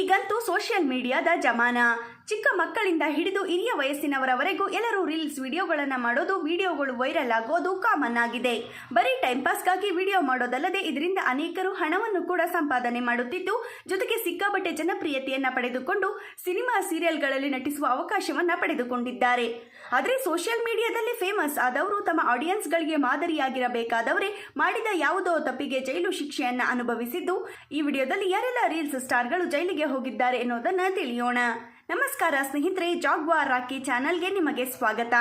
ಈಗಂತೂ ಸೋಷಿಯಲ್ ಮೀಡಿಯಾದ ಜಮಾನ. ಚಿಕ್ಕ ಮಕ್ಕಳಿಂದ ಹಿಡಿದು ಹಿರಿಯ ವಯಸ್ಸಿನವರವರೆಗೂ ಎಲ್ಲರೂ ರೀಲ್ಸ್ ವಿಡಿಯೋಗಳನ್ನು ಮಾಡೋದು, ವಿಡಿಯೋಗಳು ವೈರಲ್ ಆಗೋದು ಕಾಮನ್ ಆಗಿದೆ. ಬರೀ ಟೈಮ್ ಪಾಸ್ಗಾಗಿ ವಿಡಿಯೋ ಮಾಡೋದಲ್ಲದೆ ಇದರಿಂದ ಅನೇಕರು ಹಣವನ್ನು ಕೂಡ ಸಂಪಾದನೆ ಮಾಡುತ್ತಿದ್ದು, ಜೊತೆಗೆ ಸಿಕ್ಕಾಪಟ್ಟೆ ಜನಪ್ರಿಯತೆಯನ್ನು ಪಡೆದುಕೊಂಡು ಸಿನಿಮಾ ಸೀರಿಯಲ್ಗಳಲ್ಲಿ ನಟಿಸುವ ಅವಕಾಶವನ್ನ ಪಡೆದುಕೊಂಡಿದ್ದಾರೆ. ಆದರೆ ಸೋಷಿಯಲ್ ಮೀಡಿಯಾದಲ್ಲಿ ಫೇಮಸ್ ಆದವರು ತಮ್ಮ ಆಡಿಯನ್ಸ್ಗಳಿಗೆ ಮಾದರಿಯಾಗಿರಬೇಕಾದವರೇ ಮಾಡಿದ ಯಾವುದೋ ತಪ್ಪಿಗೆ ಜೈಲು ಶಿಕ್ಷೆಯನ್ನು ಅನುಭವಿಸಿದ್ದು, ಈ ವಿಡಿಯೋದಲ್ಲಿ ಯಾರೆಲ್ಲ ರೀಲ್ಸ್ ಸ್ಟಾರ್ಗಳು ಜೈಲಿಗೆ ಹೋಗಿದ್ದಾರೆ ಎನ್ನುವುದನ್ನು ತಿಳಿಯೋಣ. ನಮಸ್ಕಾರ ಸ್ನೇಹಿತರೆ ಜಾಗ್ವಾರ್ ರಾಕಿ ಚಾನಲ್ಗೆ ನಿಮಗೆ ಸ್ವಾಗತ.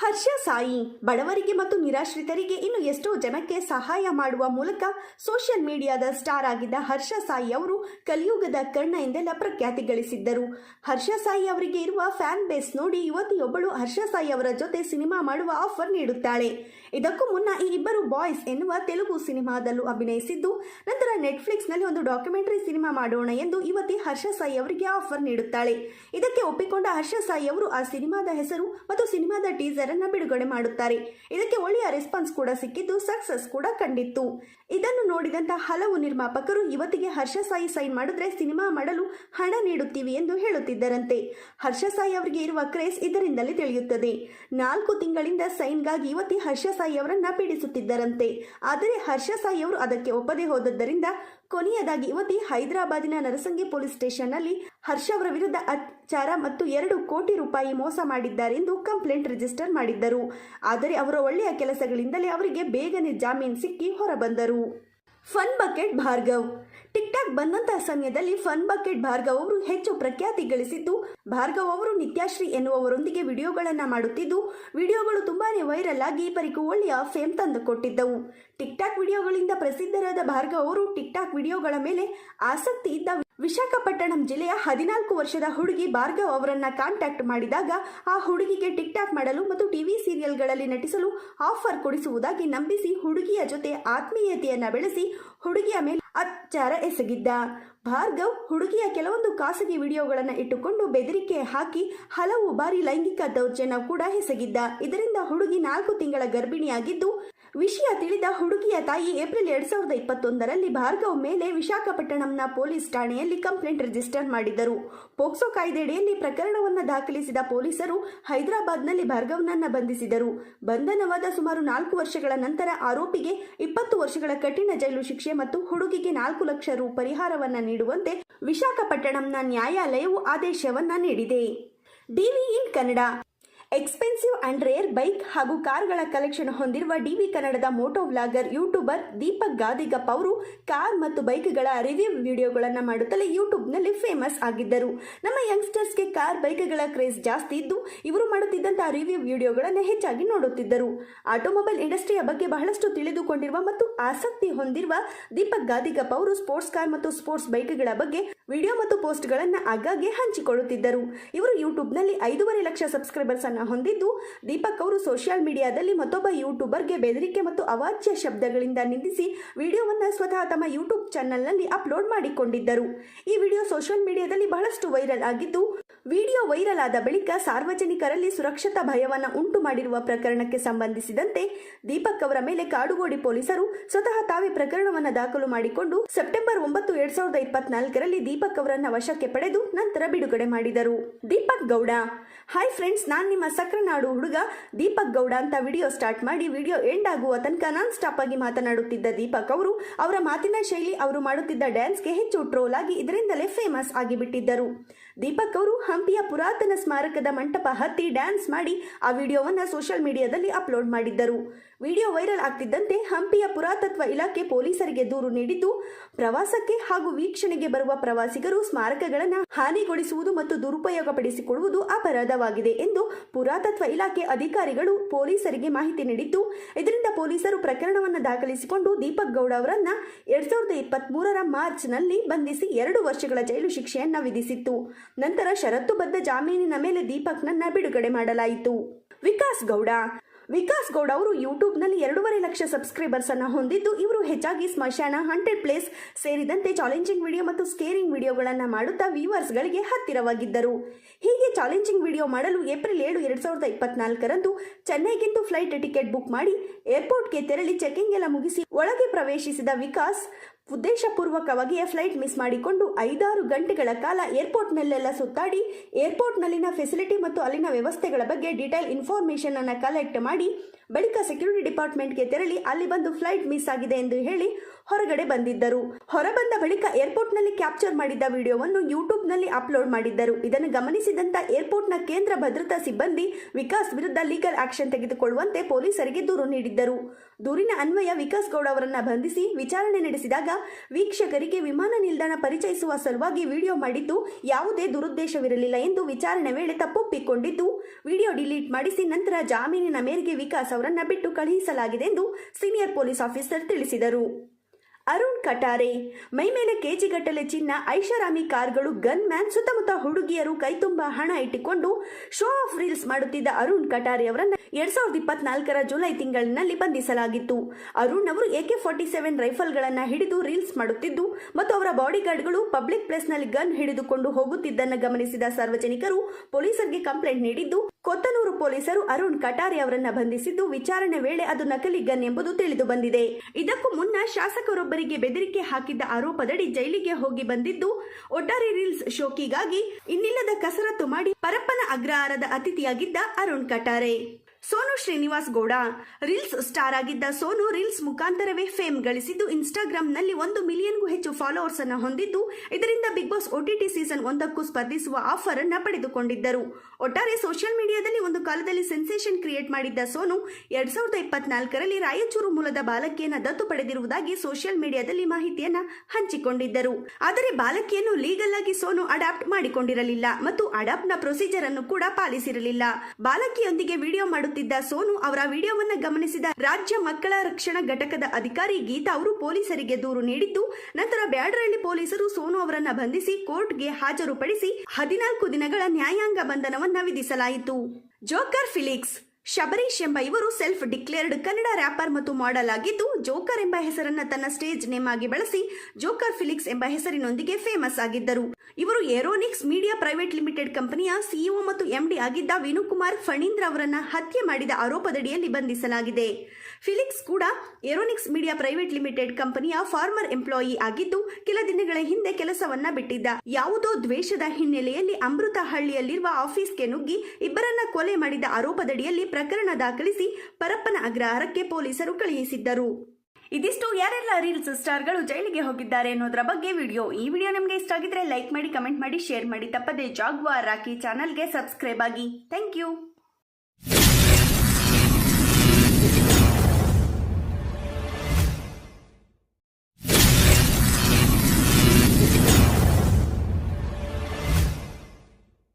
ಹರ್ಷ, ಸಾಯಿ, ಬಡವರಿಗೆ ಮತ್ತು ನಿರಾಶ್ರಿತರಿಗೆ ಇನ್ನು ಎಷ್ಟೋ ಜನಕ್ಕೆ ಸಹಾಯ ಮಾಡುವ ಮೂಲಕ ಸೋಷಿಯಲ್ ಮೀಡಿಯಾದ ಸ್ಟಾರ್ ಆಗಿದ್ದ ಹರ್ಷ, ಸಾಯಿ ಅವರು ಕಲಿಯುಗದ ಕರ್ಣ ಎಂದೆಲ್ಲ ಪ್ರಖ್ಯಾತಿ ಗಳಿಸಿದ್ದರು. ಹರ್ಷ, ಸಾಯಿ ಅವರಿಗೆ ಇರುವ ಫ್ಯಾನ್ ಬೇಸ್ ನೋಡಿ ಯುವತಿಯೊಬ್ಬಳು ಹರ್ಷ, ಸಾಯಿ ಅವರ ಜೊತೆ ಸಿನಿಮಾ ಮಾಡುವ ಆಫರ್ ನೀಡುತ್ತಾಳೆ. ಇದಕ್ಕೂ ಮುನ್ನ ಈ ಇಬ್ಬರು ಬಾಯ್ಸ್ ಎನ್ನುವ ತೆಲುಗು ಸಿನಿಮಾದಲ್ಲೂ ಅಭಿನಯಿಸಿದ್ದು, ನಂತರ ನೆಟ್ಫ್ಲಿಕ್ಸ್ನಲ್ಲಿ ಒಂದು ಡಾಕ್ಯುಮೆಂಟರಿ ಸಿನಿಮಾ ಮಾಡೋಣ ಎಂದು ಯುವತಿ ಹರ್ಷ, ಸಾಯಿ ಅವರಿಗೆ ಆಫರ್ ನೀಡುತ್ತಾಳೆ. ಇದಕ್ಕೆ ಒಪ್ಪಿಕೊಂಡ ಹರ್ಷ, ಸಾಯಿ ಅವರು ಆ ಸಿನಿಮಾದ ಹೆಸರು ಮತ್ತು ಸಿನಿಮಾದ ಟೀಸರ್ ಅನ್ನ ಬಿಡುಗಡೆ ಮಾಡುತ್ತಾರೆ. ಇದಕ್ಕೆ ಒಳ್ಳೆಯ ರೆಸ್ಪಾನ್ಸ್ ಕೂಡ ಸಿಕ್ಕಿದ್ದು ಸಕ್ಸಸ್ ಕೂಡ ಕಂಡಿತ್ತು. ಇದನ್ನು ನೋಡಿದಂತ ಹಲವು ನಿರ್ಮಾಪಕರು ಯುವತಿಗೆ ಹರ್ಷಸಾಯಿ ಸೈನ್ ಮಾಡಿದ್ರೆ ಸಿನಿಮಾ ಮಾಡಲು ಹಣ ನೀಡುತ್ತೀವಿ ಎಂದು ಹೇಳುತ್ತಿದ್ದರಂತೆ. ಹರ್ಷಸಾಯಿ ಅವರಿಗೆ ಇರುವ ಕ್ರೇಸ್ ಇದರಿಂದಲೇ ತಿಳಿಯುತ್ತದೆ. ನಾಲ್ಕು ತಿಂಗಳಿಂದ ಸೈನ್ಗಾಗಿ ಯುವತಿ ಹರ್ಷಸಾಯಿ ಅವರನ್ನ ಪೀಡಿಸುತ್ತಿದ್ದರಂತೆ. ಆದರೆ ಹರ್ಷಸಾಯಿ ಅವರು ಅದಕ್ಕೆ ಒಪ್ಪದೆ ಹೋದದ್ದರಿಂದ ಕೊನೆಯದಾಗಿ ಯುವತಿ ಹೈದರಾಬಾದಿನ ನರಸಂಗಿ ಪೊಲೀಸ್ ಸ್ಟೇಷನ್ನಲ್ಲಿ ಹರ್ಷ ಅವರ ವಿರುದ್ಧ ಅತ್ಯಾಚಾರ ಮತ್ತು ಎರಡು ಕೋಟಿ ರೂಪಾಯಿ ಮೋಸ ಮಾಡಿದ್ದಾರೆ ಎಂದು ಕಂಪ್ಲೇಂಟ್ ರಿಜಿಸ್ಟರ್ ಮಾಡಿದ್ದರು. ಆದರೆ ಅವರ ಒಳ್ಳೆಯ ಕೆಲಸಗಳಿಂದಲೇ ಅವರಿಗೆ ಬೇಗನೆ ಜಾಮೀನು ಸಿಕ್ಕಿ ಹೊರಬಂದರು. Fun bucket Bhargav. Tik tok ಬಂದಂತಹ ಸಮಯದಲ್ಲಿ ಫನ್ ಬಕೆಟ್ ಭಾರ್ಗವ್ ಅವರು ಹೆಚ್ಚು ಪ್ರಖ್ಯಾತಿ ಗಳಿಸಿದ್ದು, ಭಾರ್ಗವ್ ಅವರು ನಿತ್ಯಾಶ್ರೀ ಎನ್ನುವವರೊಂದಿಗೆ ವಿಡಿಯೋಗಳನ್ನ ಮಾಡುತ್ತಿದ್ದು, ವಿಡಿಯೋಗಳು ತುಂಬಾನೇ ವೈರಲ್ ಆಗಿ ಇಬ್ಬರಿಗೂ ಒಳ್ಳೆಯ ಫೇಮ್ ತಂದು ಕೊಟ್ಟಿದ್ದವು ಟಿಕ್ ಟಾಕ್ ವಿಡಿಯೋಗಳಿಂದ ಪ್ರಸಿದ್ಧರಾದ ಭಾರ್ಗವ್ ಅವರು ಟಿಕ್ ಟಾಕ್ ವಿಡಿಯೋಗಳ ಮೇಲೆ ಆಸಕ್ತಿ ಇದ್ದ ವಿಶಾಖಪಟ್ಟಣಂ ಜಿಲ್ಲೆಯ ಹದಿನಾಲ್ಕು ವರ್ಷದ ಹುಡುಗಿ ಭಾರ್ಗವ್ ಅವರನ್ನ ಕಾಂಟ್ಯಾಕ್ಟ್ ಮಾಡಿದಾಗ ಆ ಹುಡುಗಿಗೆ ಟಿಕ್ ಟಾಕ್ ಮಾಡಲು ಮತ್ತು ಟಿವಿ ಸೀರಿಯಲ್ಗಳಲ್ಲಿ ನಟಿಸಲು ಆಫರ್ ಕೊಡಿಸುವುದಾಗಿ ನಂಬಿಸಿ ಹುಡುಗಿಯ ಜೊತೆ ಆತ್ಮೀಯತೆಯನ್ನ ಬೆಳೆಸಿ ಹುಡುಗಿಯ ಮೇಲೆ ಅಚ್ಚಾರ ಎಸಗಿದ್ದ. ಭಾರ್ಗವ್ ಹುಡುಗಿಯ ಕೆಲವೊಂದು ಖಾಸಗಿ ವಿಡಿಯೋಗಳನ್ನು ಇಟ್ಟುಕೊಂಡು ಬೆದರಿಕೆ ಹಾಕಿ ಹಲವು ಬಾರಿ ಲೈಂಗಿಕ ದೌರ್ಜನ್ಯ ಕೂಡ ಎಸಗಿದ್ದ. ಇದರಿಂದ ಹುಡುಗಿ ನಾಲ್ಕು ತಿಂಗಳ ಗರ್ಭಿಣಿಯಾಗಿದ್ದು ವಿಷಯ ತಿಳಿದ ಹುಡುಗಿಯ ತಾಯಿ ಏಪ್ರಿಲ್ ಎರಡ್ ಸಾವಿರದ ಇಪ್ಪತ್ತೊಂದರಲ್ಲಿ ಭಾರ್ಗವ್ ಮೇಲೆ ವಿಶಾಖಪಟ್ಟಣಂನ ಪೊಲೀಸ್ ಠಾಣೆಯಲ್ಲಿ ಕಂಪ್ಲೇಂಟ್ ರಿಜಿಸ್ಟರ್ ಮಾಡಿದರು ಪೋಕ್ಸೋ ಕಾಯ್ದೆಯಡಿಯಲ್ಲಿ ಪ್ರಕರಣವನ್ನು ದಾಖಲಿಸಿದ ಪೊಲೀಸರು ಹೈದರಾಬಾದ್ನಲ್ಲಿ ಭಾರ್ಗವ್ನನ್ನ ಬಂಧಿಸಿದರು. ಬಂಧನವಾದ ಸುಮಾರು ನಾಲ್ಕು ವರ್ಷಗಳ ನಂತರ ಆರೋಪಿಗೆ ಇಪ್ಪತ್ತು ವರ್ಷಗಳ ಕಠಿಣ ಜೈಲು ಶಿಕ್ಷೆ ಮತ್ತು ಹುಡುಗಿಗೆ ನಾಲ್ಕು ಲಕ್ಷ ರು ಪರಿಹಾರವನ್ನು ನೀಡುವಂತೆ ವಿಶಾಖಪಟ್ಟಣಂನ ನ್ಯಾಯಾಲಯವು ಆದೇಶವನ್ನು ನೀಡಿದೆ. DV in Kannada. Expensive and rare bike ಹಾಗೂ ಕಾರ್ಗಳ ಕಲೆಕ್ಷನ್ ಹೊಂದಿರುವ ಡಿವಿ ಕನ್ನಡದ moto vlogger YouTuber Deepak Gadigappa ಅವರು ಕಾರ್ ಮತ್ತು ಬೈಕ್ಗಳ ರಿವ್ಯೂ ವಿಡಿಯೋಗಳನ್ನು ಮಾಡುತ್ತಲೇ ಯೂಟ್ಯೂಬ್ನಲ್ಲಿ ಫೇಮಸ್ ಆಗಿದ್ದರು. ನಮ್ಮ ಯಂಗ್ಸ್ಟರ್ಸ್ಗೆ ಕಾರ್ ಬೈಕ್ಗಳ ಕ್ರೇಜ್ ಜಾಸ್ತಿ ಇದ್ದು, ಇವರು ಮಾಡುತ್ತಿದ್ದಂತಹ ರಿವ್ಯೂ ವಿಡಿಯೋಗಳನ್ನು ಹೆಚ್ಚಾಗಿ ನೋಡುತ್ತಿದ್ದರು. ಆಟೋಮೊಬೈಲ್ ಇಂಡಸ್ಟ್ರಿಯ ಬಗ್ಗೆ ಬಹಳಷ್ಟು ತಿಳಿದುಕೊಂಡಿರುವ ಮತ್ತು ಆಸಕ್ತಿ ಹೊಂದಿರುವ ದೀಪಕ್ ಗಾದಿಗಪ್ಪ ಅವರು ಸ್ಪೋರ್ಟ್ಸ್ ಕಾರ್ ಮತ್ತು ಸ್ಪೋರ್ಟ್ಸ್ ಬೈಕ್ಗಳ ಬಗ್ಗೆ ವಿಡಿಯೋ ಮತ್ತು ಪೋಸ್ಟ್ಗಳನ್ನು ಆಗಾಗ್ಗೆ ಹಂಚಿಕೊಳ್ಳುತ್ತಿದ್ದರು. ಇವರು ಯೂಟ್ಯೂಬ್ನಲ್ಲಿ ಐದೂವರೆ ಲಕ್ಷ ಸಬ್ಸ್ಕ್ರೈಬರ್ಸ್ ಹೊಂದಿದ್ದು, ದೀಪಕ್ ಅವರು ಸೋಷಿಯಲ್ ಮೀಡಿಯಾದಲ್ಲಿ ಮತ್ತೊಬ್ಬ ಯೂಟ್ಯೂಬರ್ಗೆ ಬೆದರಿಕೆ ಮತ್ತು ಅವಾಚ್ಯ ಶಬ್ದಗಳಿಂದ ನಿಂದಿಸಿ ವಿಡಿಯೋವನ್ನು ಸ್ವತಃ ತಮ್ಮ ಯೂಟ್ಯೂಬ್ ಚಾನೆಲ್ನಲ್ಲಿ ಅಪ್ಲೋಡ್ ಮಾಡಿಕೊಂಡಿದ್ದರು. ಈ ವಿಡಿಯೋ ಸೋಷಿಯಲ್ ಮೀಡಿಯಾದಲ್ಲಿ ಬಹಳಷ್ಟು ವೈರಲ್ ಆಗಿದ್ದು ವಿಡಿಯೋ ವೈರಲ್ ಆದ ಬಳಿಕ ಸಾರ್ವಜನಿಕರಲ್ಲಿ ಸುರಕ್ಷತಾ ಭಯವನ್ನು ಉಂಟು ಮಾಡಿರುವ ಪ್ರಕರಣಕ್ಕೆ ಸಂಬಂಧಿಸಿದಂತೆ ದೀಪಕ್ ಅವರ ಮೇಲೆ ಕಾಡುಗೋಡಿ ಪೊಲೀಸರು ಸ್ವತಃ ತಾವೇ ಪ್ರಕರಣವನ್ನು ದಾಖಲು ಮಾಡಿಕೊಂಡು ಸೆಪ್ಟೆಂಬರ್ ಒಂಬತ್ತು ಎರಡ್ ಸಾವಿರದ ಇಪ್ಪತ್ನಾಲ್ಕರಲ್ಲಿ ದೀಪಕ್ ಅವರನ್ನ ವಶಕ್ಕೆ ಪಡೆದು ನಂತರ ಬಿಡುಗಡೆ ಮಾಡಿದರು. ದೀಪಕ್ ಗೌಡ. ಹಾಯ್ ಫ್ರೆಂಡ್ಸ್, ನಾನು ನಿಮ್ಮ ಸಕ್ರನಾಡು ಹುಡುಗ ದೀಪಕ್ ಗೌಡ ಅಂತ ವಿಡಿಯೋ ಸ್ಟಾರ್ಟ್ ಮಾಡಿ ವಿಡಿಯೋ ಎಂಡ್ ಆಗುವ ತನಕ ನಾನ್ ಸ್ಟಾಪ್ ಆಗಿ ಮಾತನಾಡುತ್ತಿದ್ದ ದೀಪಕ್ ಅವರು ಅವರ ಮಾತಿನ ಶೈಲಿ ಅವರು ಮಾಡುತ್ತಿದ್ದ ಡ್ಯಾನ್ಸ್ಗೆ ಹೆಚ್ಚು ಟ್ರೋಲ್ ಆಗಿ ಇದರಿಂದಲೇ ಫೇಮಸ್ ಆಗಿಬಿಟ್ಟಿದ್ದರು. ದೀಪಕ್ ಅವರು ಹಂಪಿಯ ಪುರಾತನ ಸ್ಮಾರಕದ ಮಂಟಪ ಹತ್ತಿ ಡ್ಯಾನ್ಸ್ ಮಾಡಿ ಆ ವಿಡಿಯೋವನ್ನು ಸೋಷಿಯಲ್ ಮೀಡಿಯಾದಲ್ಲಿ ಅಪ್ಲೋಡ್ ಮಾಡಿದ್ದರು. ವಿಡಿಯೋ ವೈರಲ್ ಆಗ್ತಿದ್ದಂತೆ ಹಂಪಿಯ ಪುರಾತತ್ವ ಇಲಾಖೆ ಪೊಲೀಸರಿಗೆ ದೂರು ನೀಡಿದ್ದು, ಪ್ರವಾಸಕ್ಕೆ ಹಾಗೂ ವೀಕ್ಷಣೆಗೆ ಬರುವ ಪ್ರವಾಸಿಗರು ಸ್ಮಾರಕಗಳನ್ನು ಹಾನಿಗೊಳಿಸುವುದು ಮತ್ತು ದುರುಪಯೋಗಪಡಿಸಿಕೊಳ್ಳುವುದು ಅಪರಾಧವಾಗಿದೆ ಎಂದು ಪುರಾತತ್ವ ಇಲಾಖೆ ಅಧಿಕಾರಿಗಳು ಪೊಲೀಸರಿಗೆ ಮಾಹಿತಿ ನೀಡಿದ್ದು, ಇದರಿಂದ ಪೊಲೀಸರು ಪ್ರಕರಣವನ್ನು ದಾಖಲಿಸಿಕೊಂಡು ದೀಪಕ್ ಗೌಡ ಅವರನ್ನ ಎರಡ್ ಸಾವಿರದ ಇಪ್ಪತ್ತ್ ಮೂರರ ಮಾರ್ಚ್ನಲ್ಲಿ ಬಂಧಿಸಿ ಎರಡು ವರ್ಷಗಳ ಜೈಲು ಶಿಕ್ಷೆಯನ್ನು ವಿಧಿಸಿತ್ತು. ನಂತರ ಷರತ್ತುಬದ್ಧ ಜಾಮೀನಿನ ಮೇಲೆ ದೀಪಕ್ನನ್ನ ಬಿಡುಗಡೆ ಮಾಡಲಾಯಿತು. ವಿಕಾಸ್ ಗೌಡ ವಿಕಾಸ್ ಗೌಡ ಅವರು ಯೂಟ್ಯೂಬ್ನಲ್ಲಿ ಎರಡೂವರೆ ಲಕ್ಷ ಸಬ್ಸ್ಕ್ರೈಬರ್ಸ್ ಅನ್ನು ಹೊಂದಿದ್ದು, ಇವರು ಹೆಚ್ಚಾಗಿ ಸ್ಮಶಾನ ಹಂಡ್ರೆಡ್ ಪ್ಲೇಸ್ ಸೇರಿದಂತೆ ಚಾಲೆಂಜಿಂಗ್ ವಿಡಿಯೋ ಮತ್ತು ಸ್ಕೇರಿಂಗ್ ವಿಡಿಯೋಗಳನ್ನು ಮಾಡುತ್ತಾ ವ್ಯೂವರ್ಸ್ಗಳಿಗೆ ಹತ್ತಿರವಾಗಿದ್ದರು. ಹೀಗೆ ಚಾಲೆಂಜಿಂಗ್ ವಿಡಿಯೋ ಮಾಡಲು ಏಪ್ರಿಲ್ ಏಳು, ಎರಡು ಸಾವಿರದ ಇಪ್ಪತ್ನಾಲ್ಕರಂದು ಚೆನ್ನೈಗಿಂದು ಫ್ಲೈಟ್ ಟಿಕೆಟ್ ಬುಕ್ ಮಾಡಿ ಏರ್ಪೋರ್ಟ್ಗೆ ತೆರಳಿ ಚೆಕಿಂಗ್ ಎಲ್ಲ ಮುಗಿಸಿ ಒಳಗೆ ಪ್ರವೇಶಿಸಿದ ವಿಕಾಸ್ ಉದ್ದೇಶಪೂರ್ವಕವಾಗಿಯೇ ಫ್ಲೈಟ್ ಮಿಸ್ ಮಾಡಿಕೊಂಡು ಐದಾರು ಗಂಟೆಗಳ ಕಾಲ ಏರ್ಪೋರ್ಟ್ನಲ್ಲೆಲ್ಲ ಸುತ್ತಾಡಿ, ಏರ್ಪೋರ್ಟ್ನಲ್ಲಿನ ಫೆಸಿಲಿಟಿ ಮತ್ತು ಅಲ್ಲಿನ ವ್ಯವಸ್ಥೆಗಳ ಬಗ್ಗೆ ಡೀಟೇಲ್ ಇನ್ಫಾರ್ಮೇಷನ್ ಅನ್ನು ಕಲೆಕ್ಟ್ ಮಾಡಿ, ಬಳಿಕ ಸೆಕ್ಯೂರಿಟಿ ಡಿಪಾರ್ಟ್ಮೆಂಟ್ಗೆ ತೆರಳಿ ಅಲ್ಲಿ ಬಂದು ಫ್ಲೈಟ್ ಮಿಸ್ ಆಗಿದೆ ಎಂದು ಹೇಳಿ ಹೊರಗಡೆ ಬಂದಿದ್ದರು. ಹೊರಬಂದ ಬಳಿಕ ಏರ್ಪೋರ್ಟ್ನಲ್ಲಿ ಕ್ಯಾಪ್ಚರ್ ಮಾಡಿದ್ದ ವಿಡಿಯೋವನ್ನು ಯೂಟ್ಯೂಬ್ನಲ್ಲಿ ಅಪ್ಲೋಡ್ ಮಾಡಿದ್ದರು. ಇದನ್ನು ಗಮನಿಸಿದಂತ ಏರ್ಪೋರ್ಟ್ನ ಕೇಂದ್ರ ಭದ್ರತಾ ಸಿಬ್ಬಂದಿ ವಿಕಾಸ್ ವಿರುದ್ಧ ಲೀಗಲ್ ಆಕ್ಷನ್ ತೆಗೆದುಕೊಳ್ಳುವಂತೆ ಪೊಲೀಸರಿಗೆ ದೂರು ನೀಡಿದ್ದರು. ದೂರಿನ ಅನ್ವಯ ವಿಕಾಸ್ ಗೌಡ ಅವರನ್ನು ಬಂಧಿಸಿ ವಿಚಾರಣೆ ನಡೆಸಿದಾಗ ವೀಕ್ಷಕರಿಗೆ ವಿಮಾನ ನಿಲ್ದಾಣ ಪರಿಚಯಿಸುವ ಸಲುವಾಗಿ ವಿಡಿಯೋ ಮಾಡಿದ್ದು ಯಾವುದೇ ದುರುದ್ದೇಶವಿರಲಿಲ್ಲ ಎಂದು ವಿಚಾರಣೆ ವೇಳೆ ತಪ್ಪೊಪ್ಪಿಕೊಂಡಿದ್ದು, ವಿಡಿಯೋ ಡಿಲೀಟ್ ಮಾಡಿಸಿ ನಂತರ ಜಾಮೀನಿನ ಮೇರೆಗೆ ವಿಕಾಸ್ ಅವರನ್ನು ಬಿಟ್ಟು ಕಳುಹಿಸಲಾಗಿದೆ ಎಂದು ಸೀನಿಯರ್ ಪೊಲೀಸ್ ಆಫೀಸರ್ ತಿಳಿಸಿದರು. ಅರುಣ್ ಕಟಾರೆ. ಮೈಮೇಲೆ ಕೆಜಿಗಟ್ಟಲೆ ಚಿನ್ನ, ಐಷಾರಾಮಿ ಕಾರ್ಗಳು, ಗನ್ ಮ್ಯಾನ್, ಸುತ್ತಮುತ್ತ ಹುಡುಗಿಯರು ಕೈತುಂಬ ಹಣ ಇಟ್ಟುಕೊಂಡು ಶೋ ಆಫ್ ರೀಲ್ಸ್ ಮಾಡುತ್ತಿದ್ದ ಅರುಣ್ ಕಟಾರೆ ಅವರನ್ನ ಎರಡ್ ಸಾವಿರದ ಇಪ್ಪತ್ನಾಲ್ಕರ ಜುಲೈ ತಿಂಗಳಿನಲ್ಲಿ ಬಂಧಿಸಲಾಗಿತ್ತು. ಅರುಣ್ ಅವರು ಎಕೆ ಫಾರ್ಟಿ ಸೆವೆನ್ ರೈಫಲ್ಗಳನ್ನು ಹಿಡಿದು ರೀಲ್ಸ್ ಮಾಡುತ್ತಿದ್ದು, ಮತ್ತು ಅವರ ಬಾಡಿಗಾರ್ಡ್ಗಳು ಪಬ್ಲಿಕ್ ಪ್ಲೇಸ್ನಲ್ಲಿ ಗನ್ ಹಿಡಿದುಕೊಂಡು ಹೋಗುತ್ತಿದ್ದನ್ನು ಗಮನಿಸಿದ ಸಾರ್ವಜನಿಕರು ಪೊಲೀಸರಿಗೆ ಕಂಪ್ಲೇಂಟ್ ನೀಡಿದ್ದು ಕೊತ್ತನೂರು ಪೊಲೀಸರು ಅರುಣ್ ಕಟಾರೆ ಅವರನ್ನ ಬಂಧಿಸಿದ್ದು ವಿಚಾರಣೆ ವೇಳೆ ಅದು ನಕಲಿ ಗನ್ ಎಂಬುದು ತಿಳಿದು ಬಂದಿದೆ. ಇದಕ್ಕೂ ಮುನ್ನ ಶಾಸಕರೊಬ್ಬರಿಗೆ ಬೆದರಿಕೆ ಹಾಕಿದ್ದ ಆರೋಪದಡಿ ಜೈಲಿಗೆ ಹೋಗಿ ಬಂದಿದ್ದು ಒಟ್ಟಾರೆ ರೀಲ್ಸ್ ಶೋಕಿಗಾಗಿ ಇನ್ನಿಲ್ಲದ ಕಸರತ್ತು ಮಾಡಿ ಪರಪ್ಪನ ಅಗ್ರಹಾರದ ಅತಿಥಿಯಾಗಿದ್ದ ಅರುಣ್ ಕಟಾರೆ. ಸೋನು ಶ್ರೀನಿವಾಸ್ ಗೌಡ. ರೀಲ್ಸ್ ಸ್ಟಾರ್ ಆಗಿದ್ದ ಸೋನು ರೀಲ್ಸ್ ಮುಖಾಂತರವೇ ಫೇಮ್ ಗಳಿಸಿದ್ದು ಇನ್ಸ್ಟಾಗ್ರಾಂನಲ್ಲಿ ಒಂದು ಮಿಲಿಯನ್ಗೂ ಹೆಚ್ಚು ಫಾಲೋವರ್ಸ್ ಅನ್ನು ಹೊಂದಿದ್ದು, ಇದರಿಂದ ಬಿಗ್ ಬಾಸ್ ಒಟಿಟಿ ಸೀಸನ್ ಒಂದಕ್ಕೂ ಸ್ಪರ್ಧಿಸುವ ಆಫರ್ ಅನ್ನು ಪಡೆದುಕೊಂಡಿದ್ದರು. ಒಟ್ಟಾರೆ ಸೋಷಿಯಲ್ ಮೀಡಿಯಾದಲ್ಲಿ ಒಂದು ಕಾಲದಲ್ಲಿ ಸೆನ್ಸೇಷನ್ ಕ್ರಿಯೇಟ್ ಮಾಡಿದ್ದ ಸೋನು, ಎರಡ್ ಸಾವಿರದ ಇಪ್ಪತ್ನಾಲ್ಕರಲ್ಲಿ ರಾಯಚೂರು ಮೂಲದ ಬಾಲಕಿಯನ್ನ ದತ್ತು ಪಡೆದಿರುವುದಾಗಿ ಸೋಷಿಯಲ್ ಮೀಡಿಯಾದಲ್ಲಿ ಮಾಹಿತಿಯನ್ನ ಹಂಚಿಕೊಂಡಿದ್ದರು. ಆದರೆ ಬಾಲಕಿಯನ್ನು ಲೀಗಲ್ ಆಗಿ ಸೋನು ಅಡಾಪ್ಟ್ ಮಾಡಿಕೊಂಡಿರಲಿಲ್ಲ ಮತ್ತು ಅಡಾಪ್ಟ್ನ ಪ್ರೊಸೀಜರ್ ಅನ್ನು ಕೂಡ ಪಾಲಿಸಿರಲಿಲ್ಲ. ಬಾಲಕಿಯೊಂದಿಗೆ ವಿಡಿಯೋ ಮಾಡುತ್ತಿದ್ದ ಸೋನು ಅವರ ವಿಡಿಯೋವನ್ನ ಗಮನಿಸಿದ ರಾಜ್ಯ ಮಕ್ಕಳ ರಕ್ಷಣಾ ಘಟಕದ ಅಧಿಕಾರಿ ಗೀತಾ ಅವರು ಪೊಲೀಸರಿಗೆ ದೂರು ನೀಡಿದ್ದು, ನಂತರ ಬ್ಯಾಡರಹಳ್ಳಿ ಪೊಲೀಸರು ಸೋನು ಅವರನ್ನ ಬಂಧಿಸಿ ಕೋರ್ಟ್ಗೆ ಹಾಜರುಪಡಿಸಿ ಹದಿನಾಲ್ಕು ದಿನಗಳ ನ್ಯಾಯಾಂಗ ಬಂಧನವನ್ನ ವಿಧಿಸಲಾಯಿತು. ಜೋಕರ್ ಫಿಲಿಕ್ಸ್ ಶಬರೀಶ್ ಎಂಬ ಇವರು ಸೆಲ್ಫ್ ಡಿಕ್ಲೇರ್ಡ್ ಕನ್ನಡ ರ್ಯಾಪರ್ ಮತ್ತು ಮಾಡೆಲ್ ಆಗಿದ್ದು ಜೋಕರ್ ಎಂಬ ಹೆಸರನ್ನ ತನ್ನ ಸ್ಟೇಜ್ ನೇಮ್ ಆಗಿ ಬಳಸಿ ಜೋಕರ್ ಫಿಲಿಕ್ಸ್ ಎಂಬ ಹೆಸರಿನೊಂದಿಗೆ ಫೇಮಸ್ ಆಗಿದ್ದರು. ಇವರು ಏರೋನಿಕ್ಸ್ ಮೀಡಿಯಾ ಪ್ರೈವೇಟ್ ಲಿಮಿಟೆಡ್ ಕಂಪನಿಯ ಸಿಇಒ ಮತ್ತು ಎಂಡಿ ಆಗಿದ್ದ ವಿನುಕುಮಾರ್ ಫಣೀಂದ್ರ ಅವರನ್ನ ಹತ್ಯೆ ಮಾಡಿದ ಆರೋಪದಡಿಯಲ್ಲಿ ಬಂಧಿಸಲಾಗಿದೆ. ಫಿಲಿಕ್ಸ್ ಕೂಡ ಏರೋನಿಕ್ಸ್ ಮೀಡಿಯಾ ಪ್ರೈವೇಟ್ ಲಿಮಿಟೆಡ್ ಕಂಪನಿಯ ಫಾರ್ಮರ್ ಎಂಪ್ಲಾಯಿ ಆಗಿದ್ದು, ಕೆಲ ದಿನಗಳ ಹಿಂದೆ ಕೆಲಸವನ್ನ ಬಿಟ್ಟಿದ್ದ. ಯಾವುದೋ ದ್ವೇಷದ ಹಿನ್ನೆಲೆಯಲ್ಲಿ ಅಮೃತಹಳ್ಳಿಯಲ್ಲಿರುವ ಆಫೀಸ್ಗೆ ನುಗ್ಗಿ ಇಬ್ಬರನ್ನ ಕೊಲೆ ಮಾಡಿದ ಆರೋಪದಡಿಯಲ್ಲಿ ಪ್ರಕರಣ ದಾಖಲಿಸಿ ಪರಪ್ಪನ ಅಗ್ರಹಾರಕ್ಕೆ ಪೊಲೀಸರು ಕಳುಹಿಸಿದ್ದರು. ಇದಿಷ್ಟು. ಯಾರೆಲ್ಲ ರೀಲ್ಸ್ ಸ್ಟಾರ್ಗಳು ಜೈಲಿಗೆ ಹೋಗಿದ್ದಾರೆ ಅನ್ನೋದರ ಬಗ್ಗೆ ವಿಡಿಯೋ. ಈ ವಿಡಿಯೋ ನಿಮಗೆ ಇಷ್ಟ ಆಗಿದ್ರೆ ಲೈಕ್ ಮಾಡಿ, ಕಮೆಂಟ್ ಮಾಡಿ, ಶೇರ್ ಮಾಡಿ. ತಪ್ಪದೆ ಜಾಗ್ವಾರ್ ರಾಕಿ ಚಾನಲ್ಗೆ ಸಬ್ಸ್ಕ್ರೈಬ್ ಆಗಿ. Thank you.